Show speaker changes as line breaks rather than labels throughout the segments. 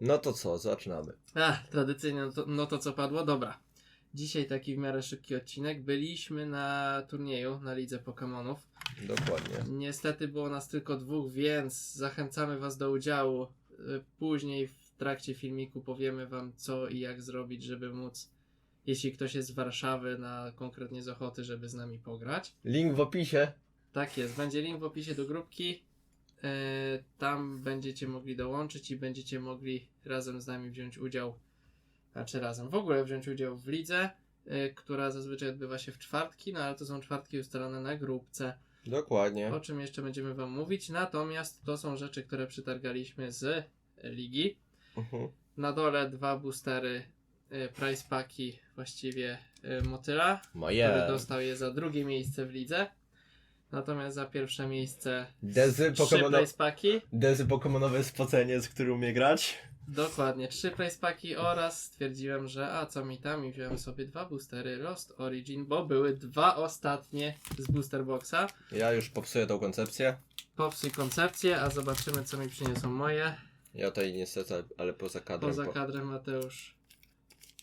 No to co, zaczynamy.
Ach, tradycyjnie, no to, no to co padło? Dobra. Dzisiaj taki w miarę szybki odcinek. Byliśmy na turnieju na lidze Pokémonów.
Dokładnie.
Niestety było nas tylko dwóch, więc zachęcamy Was do udziału. Y, Później w trakcie filmiku powiemy Wam co i jak zrobić, żeby móc, jeśli ktoś jest z Warszawy, na konkretnie z Ochoty, żeby z nami pograć.
Link w opisie.
Tak jest, będzie link w opisie do grupki. E, Tam będziecie mogli dołączyć i będziecie mogli razem z nami wziąć udział, znaczy razem w ogóle wziąć udział w lidze, e, która zazwyczaj odbywa się w czwartki, no ale to są czwartki ustalone na grupce,
Dokładnie.
o czym jeszcze będziemy Wam mówić. Natomiast to są rzeczy, które przytargaliśmy z ligi.
Mhm.
Na dole dwa boostery, e, price paki właściwie motyla, który
Moje.
dostał je za drugie miejsce w lidze. Natomiast za pierwsze miejsce
Dezy,
trzy
Pokemono...
paki.
Dezy Pokemonowe spocenie, z którym umie grać.
Dokładnie, trzy paki oraz stwierdziłem, że a co mi tam i wziąłem sobie dwa boostery Lost Origin, bo były dwa ostatnie z booster boxa.
Ja już popsuję tą koncepcję.
Popsuj koncepcję, a zobaczymy co mi przyniosą moje.
Ja tutaj niestety, ale poza kadrem.
Poza
po-
kadrem Mateusz.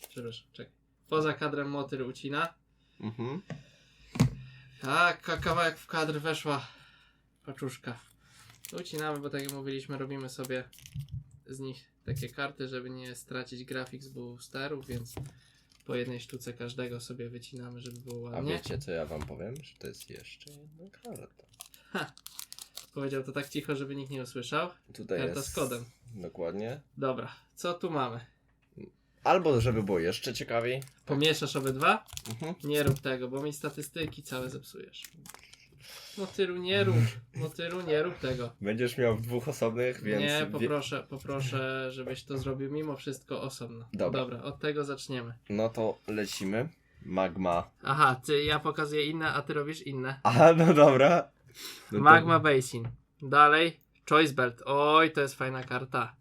Przepraszam, czekaj. Poza kadrem motyl ucina.
Mhm.
A, ka- kawałek w kadr weszła paczuszka. Ucinamy, bo tak jak mówiliśmy, robimy sobie z nich takie karty, żeby nie stracić grafik z boosterów, więc po jednej sztuce każdego sobie wycinamy, żeby było
A
ładnie.
wiecie co ja wam powiem? Że to jest jeszcze jedna karta.
Powiedział to tak cicho, żeby nikt nie usłyszał.
Tutaj
Karta
jest.
z kodem.
Dokładnie.
Dobra, co tu mamy?
Albo żeby było jeszcze ciekawiej.
Pomieszasz obydwa?
Mhm.
Nie rób tego, bo mi statystyki całe zepsujesz. Motylu nie rób, motylu nie rób tego.
Będziesz miał w dwóch osobnych, więc.
Nie, poproszę, poproszę, żebyś to zrobił mimo wszystko osobno.
Dobra.
Dobra, od tego zaczniemy.
No to lecimy. Magma.
Aha, ty, ja pokazuję inne, a ty robisz inne.
Aha, no dobra. No to-
Magma Basin. Dalej, Choice Belt. Oj, to jest fajna karta.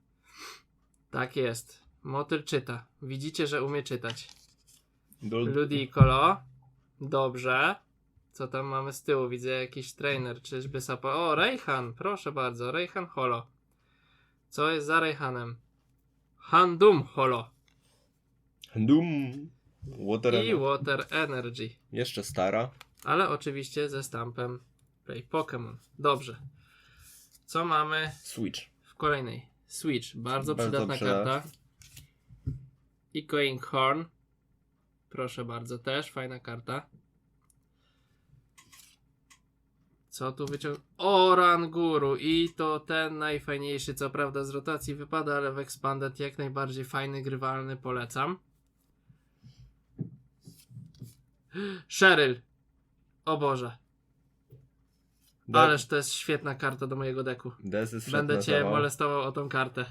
Tak jest. Motyl czyta. Widzicie, że umie czytać. Ludicolo. Dobrze. Co tam mamy z tyłu? Widzę jakiś trainer. Czyżby sapa... O, Rejhan. Proszę bardzo. Rejhan Holo. Co jest za Rejhanem? Handum Holo.
Dum. Water.
I Water Energy.
Jeszcze stara.
Ale oczywiście ze stampem Play Pokémon. Dobrze. Co mamy
Switch.
w kolejnej? Switch. Bardzo,
Bardzo
przydatna
przydatna.
karta. Echoing Horn. Proszę bardzo, też fajna karta. Co tu wyciąg... Oranguru i to ten najfajniejszy, co prawda z rotacji wypada, ale w Expanded jak najbardziej fajny, grywalny, polecam. Cheryl. O Boże. Ależ to jest świetna karta do mojego deku. Będę cię molestował o tą kartę.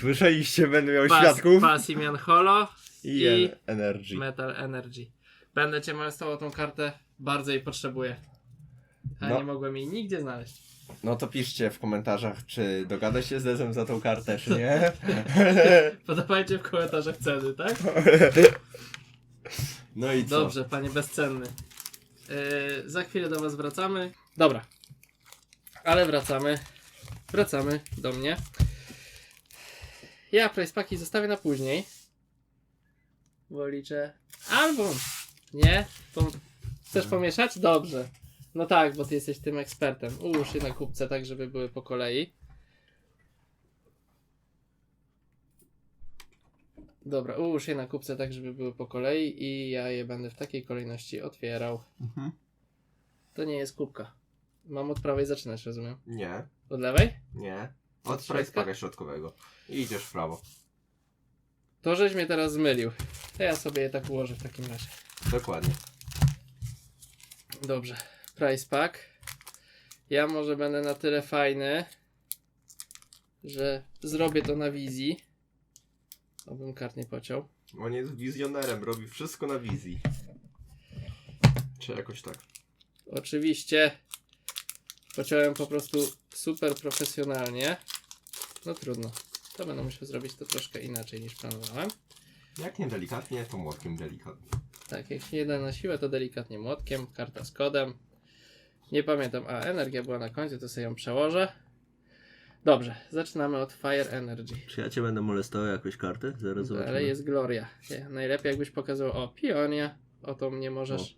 Słyszeliście, będę miał
Pas,
świadków.
Pasimian Holo
I,
i
en- Energy.
Metal Energy. Będę cię molestował tą kartę. Bardzo jej potrzebuję. A
No.
nie mogłem jej nigdzie znaleźć.
No to piszcie w komentarzach, czy dogada się z Dezem za tą kartę, czy nie.
Podawajcie w komentarzach ceny, tak?
no i co?
Dobrze, panie bezcenny. Yy, za chwilę do was wracamy. Dobra. Ale wracamy. Wracamy do mnie. Ja paki zostawię na później. Bo liczę. Albo. Nie? Pom- Chcesz pomieszać? Dobrze. No tak, bo ty jesteś tym ekspertem. Ułóż je na kubce tak, żeby były po kolei. Dobra, ułóż je na kubce tak, żeby były po kolei i ja je będę w takiej kolejności otwierał.
Mhm.
To nie jest kubka. Mam od prawej zaczynać, rozumiem.
Nie,
Od lewej?
nie.
Od środka
środkowego. I idziesz w prawo.
To żeś mnie teraz zmylił. To ja sobie je tak ułożę w takim razie.
Dokładnie.
Dobrze. Price pack. Ja może będę na tyle fajny, że zrobię to na wizji. Obym kart nie pociął.
On jest wizjonerem, robi wszystko na wizji. Czy jakoś tak.
Oczywiście pociąłem po prostu super profesjonalnie. No trudno. To będę musiał zrobić to troszkę inaczej niż planowałem.
Jak nie delikatnie, to młotkiem delikatnie.
Tak, jak się nie da na siłę, to delikatnie młotkiem, karta z kodem. Nie pamiętam, a energia była na końcu, to sobie ją przełożę. Dobrze, zaczynamy od Fire Energy.
Czy ja cię będę molestował jakąś kartę? Zaraz zobaczymy.
Ale jest Gloria. Najlepiej jakbyś pokazał, o, Pionia, o to mnie możesz.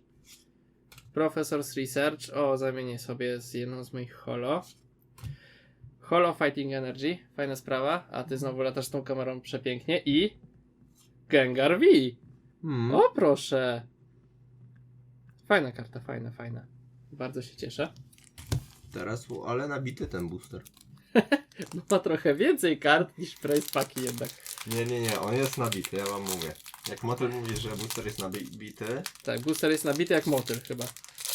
Professor's Research, o, zamienię sobie z jedną z moich holo. Holo Fighting Energy, fajna sprawa, a ty znowu latasz tą kamerą przepięknie i Gengar V.
Mm.
O, proszę. Fajna karta, fajna, fajna. Bardzo się cieszę.
Teraz, ale nabity ten booster.
Ma trochę więcej kart niż Price Packi jednak.
Nie, nie, nie, on jest nabity, ja wam mówię. Jak motyl mówi, że booster jest nabity,
Tak, booster jest nabity jak motyl chyba.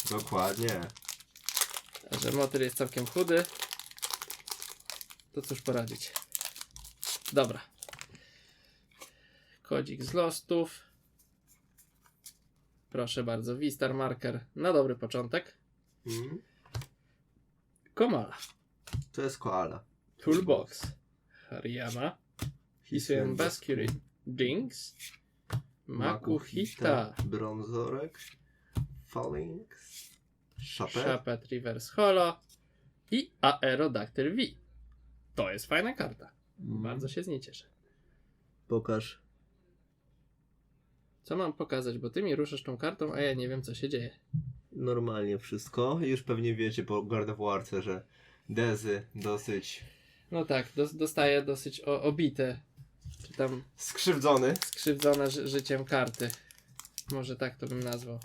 dokładnie.
A że motyl jest całkiem chudy, to cóż poradzić. Dobra. Kodzik z lostów. Proszę bardzo, V-Star Marker na dobry początek.
Mm.
Komala.
To jest koala.
Toolbox. Hariyama. Hisuian Bascury. Jinx. Makuhita.
Bronzorek. Fallings. Shapet.
Shapet Reverse Holo. I Aerodactyl V. To jest fajna karta.
Mm.
Bardzo się z niej cieszę.
Pokaż.
Co mam pokazać, bo ty mi ruszasz tą kartą, a ja nie wiem co się dzieje.
Normalnie wszystko.
Już pewnie wiecie po God of Warce, że Dezy dosyć
No tak, dos- dostaję dosyć o- obite, czy tam
skrzywdzony.
skrzywdzone ży- życiem karty. Może tak to bym nazwał.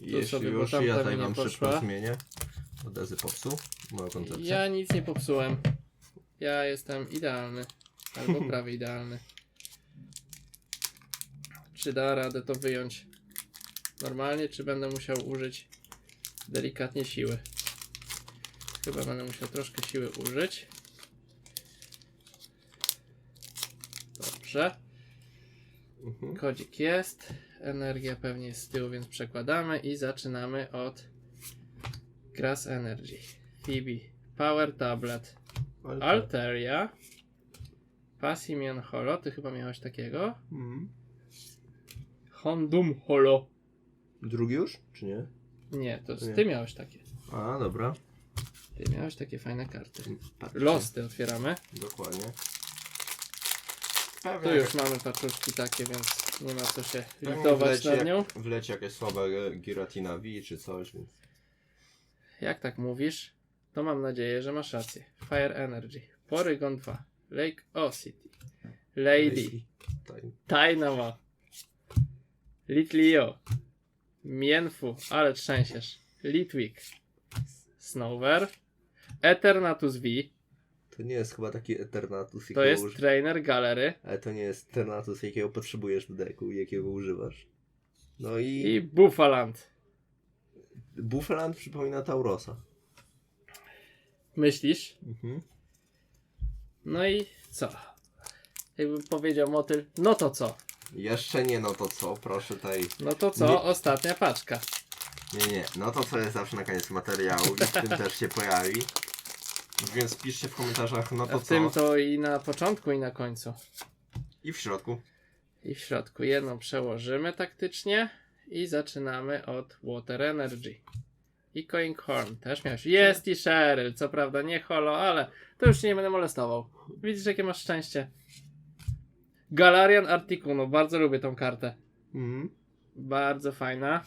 Jeśli
sobie, bo
już, ja tutaj
poszła.
szybko zmienię. Dezy popsuł moją koncepcję.
Ja nic nie popsułem. Ja jestem idealny. Albo prawie idealny. Czy da radę to wyjąć normalnie, czy będę musiał użyć delikatnie siły? Chyba będę musiał troszkę siły użyć. Dobrze.
Mhm.
Kodzik jest. Energia pewnie jest z tyłu, więc przekładamy i zaczynamy od Grass Energy. Phoebe. Power Tablet.
Ale tak.
Alteria. Passimian Holo. Ty chyba miałeś takiego.
Mhm.
Hondum Holo.
Drugi już? Czy nie?
Nie, to
Nie.
ty miałeś takie.
A, dobra.
Ty miałeś takie fajne karty.
Patrzcie.
Losty otwieramy.
Dokładnie.
Tu
Pewnie
już
jakaś-
mamy paczuszki takie, więc nie ma co się litować nad
jak,
nią.
wleci jakaś słaba e, Giratina V czy coś, więc...
Jak tak mówisz, to mam nadzieję, że masz rację. Fire Energy. Porygon 2. Lake Ocity. Lady.
Taj-
Tainawa. Litlio. Mienfu, ale trzęsiesz. Litwick. Snover. Eternatus V.
To nie jest chyba taki Eternatus,
To jest
uży-
trainer Galery.
Ale to nie jest Eternatus, jakiego potrzebujesz w deku jakiego używasz. No i,
I Buffaland.
Buffaland przypomina Taurosa.
Myślisz?
Mhm.
No i co? Jakbym powiedział motyl, no to co?
Jeszcze nie, no to co? Proszę tutaj...
No to co?
Nie.
Ostatnia paczka.
Nie, nie, no to co jest zawsze na koniec materiału i w tym też się pojawi. Więc piszcie w komentarzach, no
A
to
w
co?
tym to i na początku, i na końcu.
I w środku.
I w środku jedną przełożymy taktycznie i zaczynamy od Water Energy. I Coink Horn też miałeś. Jest i Cheryl, co prawda nie holo, ale to już się nie będę molestował. Widzisz jakie masz szczęście. Galarian Articuno, bardzo lubię tą kartę.
Mhm.
Bardzo fajna.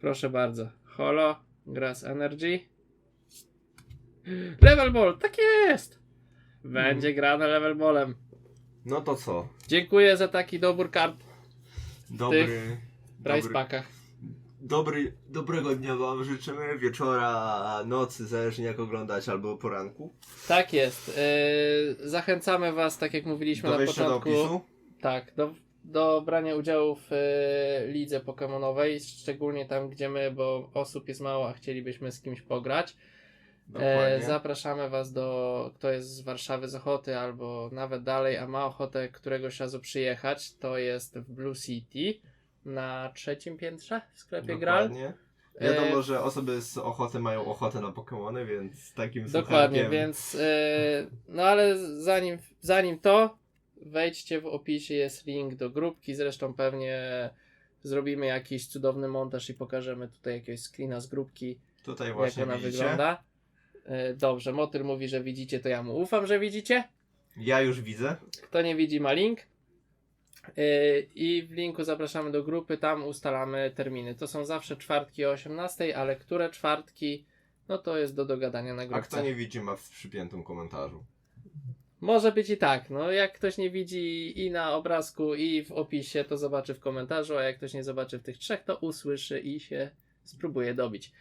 Proszę bardzo. Holo, Grass Energy. Level Ball, tak jest! Będzie grane Level Ballem.
No to co?
Dziękuję za taki dobór kart
Dobry...
w price
dobry,
packach.
Dobry, dobrego dnia wam życzymy, wieczora, nocy, zależnie jak oglądać, albo poranku.
Tak jest. Yy, zachęcamy Was, tak jak mówiliśmy
Do
na
do
początku.
opisu.
Tak, do, do brania udziału w yy, lidze Pokemonowej, szczególnie tam, gdzie my, bo osób jest mało, a chcielibyśmy z kimś pograć. E,
Dokładnie.
zapraszamy Was do, kto jest z Warszawy z Ochoty, albo nawet dalej, a ma ochotę któregoś razu przyjechać, to jest w Blue City na trzecim piętrze w sklepie Gral.
Dokładnie. Wiadomo,
E,
że osoby z Ochoty mają ochotę na Pokemony, więc takim
Dokładnie,
sucharkiem-
więc e, no ale zanim, zanim to, wejdźcie w opisie, jest link do grupki, zresztą pewnie zrobimy jakiś cudowny montaż i pokażemy tutaj jakiegoś screena z grupki,
Tutaj
jak
właśnie
ona
widzicie.
wygląda. E, dobrze, Motyl mówi, że widzicie, to ja mu ufam, że widzicie.
Ja już widzę.
Kto nie widzi, ma link. Yy, I w linku zapraszamy do grupy, tam ustalamy terminy. To są zawsze czwartki o 18, ale które czwartki, no to jest do dogadania na
A
grupce.
kto nie widzi, ma w przypiętym komentarzu.
Może być i tak, no jak ktoś nie widzi i na obrazku, i w opisie, to zobaczy w komentarzu, a jak ktoś nie zobaczy w tych trzech, to usłyszy i się spróbuje dobić.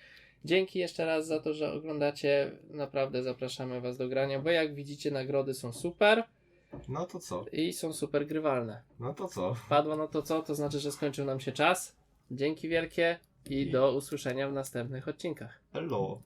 Dzięki jeszcze raz za to, że oglądacie. Naprawdę zapraszamy Was do grania, bo jak widzicie, nagrody są super
No to co?
i są super grywalne.
No to co?
Padło no to co? To znaczy, że skończył nam się czas. Dzięki wielkie i do usłyszenia w następnych odcinkach.
Hello.